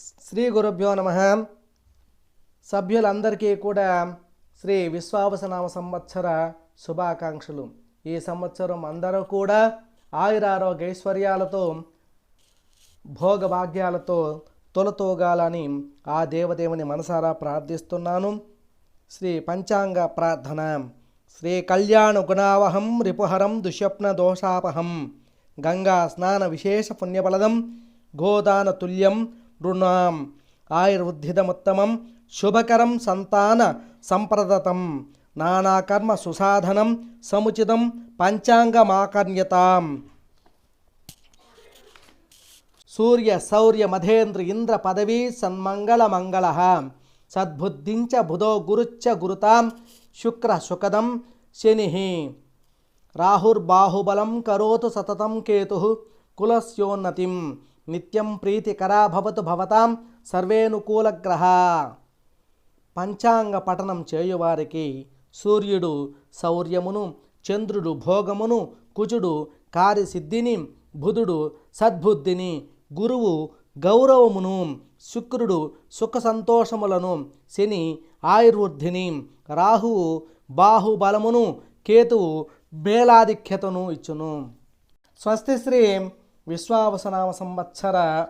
శ్రీ గురుభ్యో నమ. సభ్యులందరికీ కూడా శ్రీ విశ్వావసనామ సంవత్సర శుభాకాంక్షలు. ఈ సంవత్సరం అందరూ కూడా ఆయురారోగ్య ఐశ్వర్యాలతో భోగభాగ్యాలతో తొలతోగాలని ఆ దేవదేవుని మనసారా ప్రార్థిస్తున్నాను. శ్రీ పంచాంగ ప్రార్థన. శ్రీ కళ్యాణ గుణావహం రిపుహరం దుష్యప్న దోషాపహం గంగా స్నాన విశేష పుణ్యబలదం గోదాన తుల్యం రుణాం ఆయుర్వృద్ధిదముత్తమం శుభకరం సంతాన సంప్రదతం నానాకర్మ సుసాధనం సముచితం పంచాంగమాకర్ణ్యతాం. సూర్య సౌర్య మధేంద్ర ఇంద్ర పదవీ సన్మంగళ మంగళ. సద్బుద్ధించ బుధో గురుచ్చ గురుతాం శుక్ర సుఖదం శని. రాహుర్బాహుబలం కరోతు సతతం కేతు కులస్యోన్నతిం. నిత్యం ప్రీతికరా భవతు భవతాం సర్వేనుకూలగ్రహ. పంచాంగ పఠనం చేయువారికి సూర్యుడు శౌర్యమును చంద్రుడు భోగమును కుజుడు కార్యసిద్ధిని బుధుడు సద్బుద్ధిని గురువు గౌరవమును శుక్రుడు సుఖ సంతోషములను శని ఆయుర్వృద్ధిని రాహువు బాహుబలమును కేతువు మేలాధిక్యతను ఇచ్చును. స్వస్తి శ్రీ విశ్వావసనామ సంవత్సర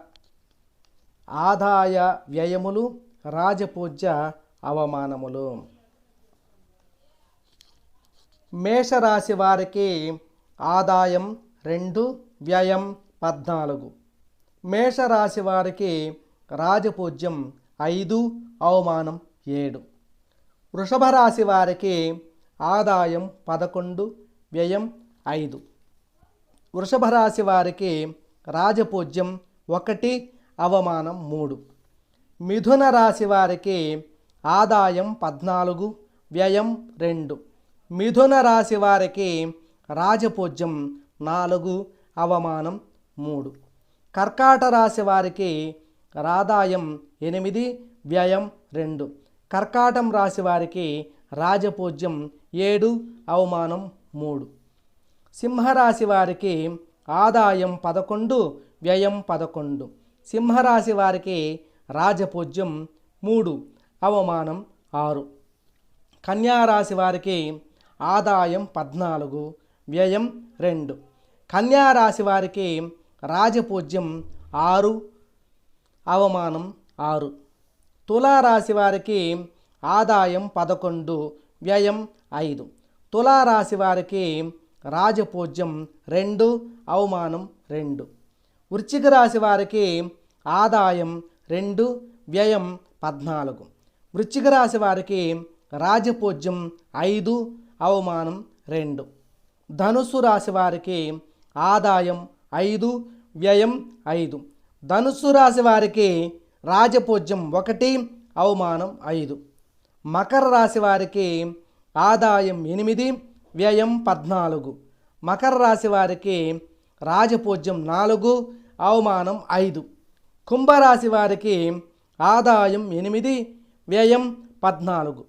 ఆదాయ వ్యయములు రాజపూజ్య అవమానములు. మేషరాశి వారికి ఆదాయం రెండు వ్యయం పద్నాలుగు. మేషరాశి వారికి రాజపూజ్యం ఐదు అవమానం ఏడు. వృషభ రాశి వారికి ఆదాయం పదకొండు వ్యయం ఐదు. వృషభ రాశి వారికి రాజపూజ్యం ఒకటి అవమానం మూడు. మిథున రాశి వారికి ఆదాయం పద్నాలుగు వ్యయం రెండు. మిథున రాశి వారికి రాజపూజ్యం నాలుగు అవమానం మూడు. కర్కాట రాశి వారికి ఆదాయం ఎనిమిది వ్యయం రెండు. కర్కాటం రాశి వారికి రాజపూజ్యం ఏడు అవమానం మూడు. సింహరాశి వారికి ఆదాయం పదకొండు వ్యయం పదకొండు. సింహరాశి వారికి రాజపూజ్యం మూడు అవమానం ఆరు. కన్యారాశి వారికి ఆదాయం పద్నాలుగు వ్యయం రెండు. కన్యారాశి వారికి రాజపూజ్యం ఆరు అవమానం ఆరు. తులారాశి వారికి ఆదాయం పదకొండు వ్యయం ఐదు. తులారాశి వారికి రాజపూజ్యం రెండు అవమానం రెండు. వృశ్చిక రాశి వారికి ఆదాయం రెండు వ్యయం పద్నాలుగు. వృశ్చిక రాశి వారికి రాజపూజ్యం ఐదు అవమానం రెండు. ధనుస్సు రాశి వారికి ఆదాయం ఐదు వ్యయం ఐదు. ధనుస్సు రాశి వారికి రాజపూజ్యం ఒకటి అవమానం ఐదు. మకర రాశి వారికి ఆదాయం ఎనిమిది వ్యయం పద్నాలుగు. మకర రాశి వారికి రాజపూజ్యం నాలుగు అవమానం ఐదు. కుంభరాశి వారికి ఆదాయం ఎనిమిది వ్యయం పద్నాలుగు.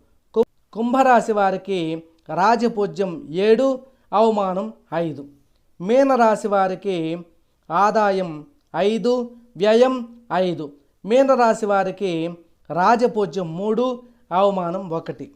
కుంభరాశి వారికి రాజపూజ్యం ఏడు అవమానం ఐదు. మీనరాశి వారికి ఆదాయం ఐదు వ్యయం ఐదు. మీనరాశి వారికి రాజపూజ్యం మూడు అవమానం ఒకటి.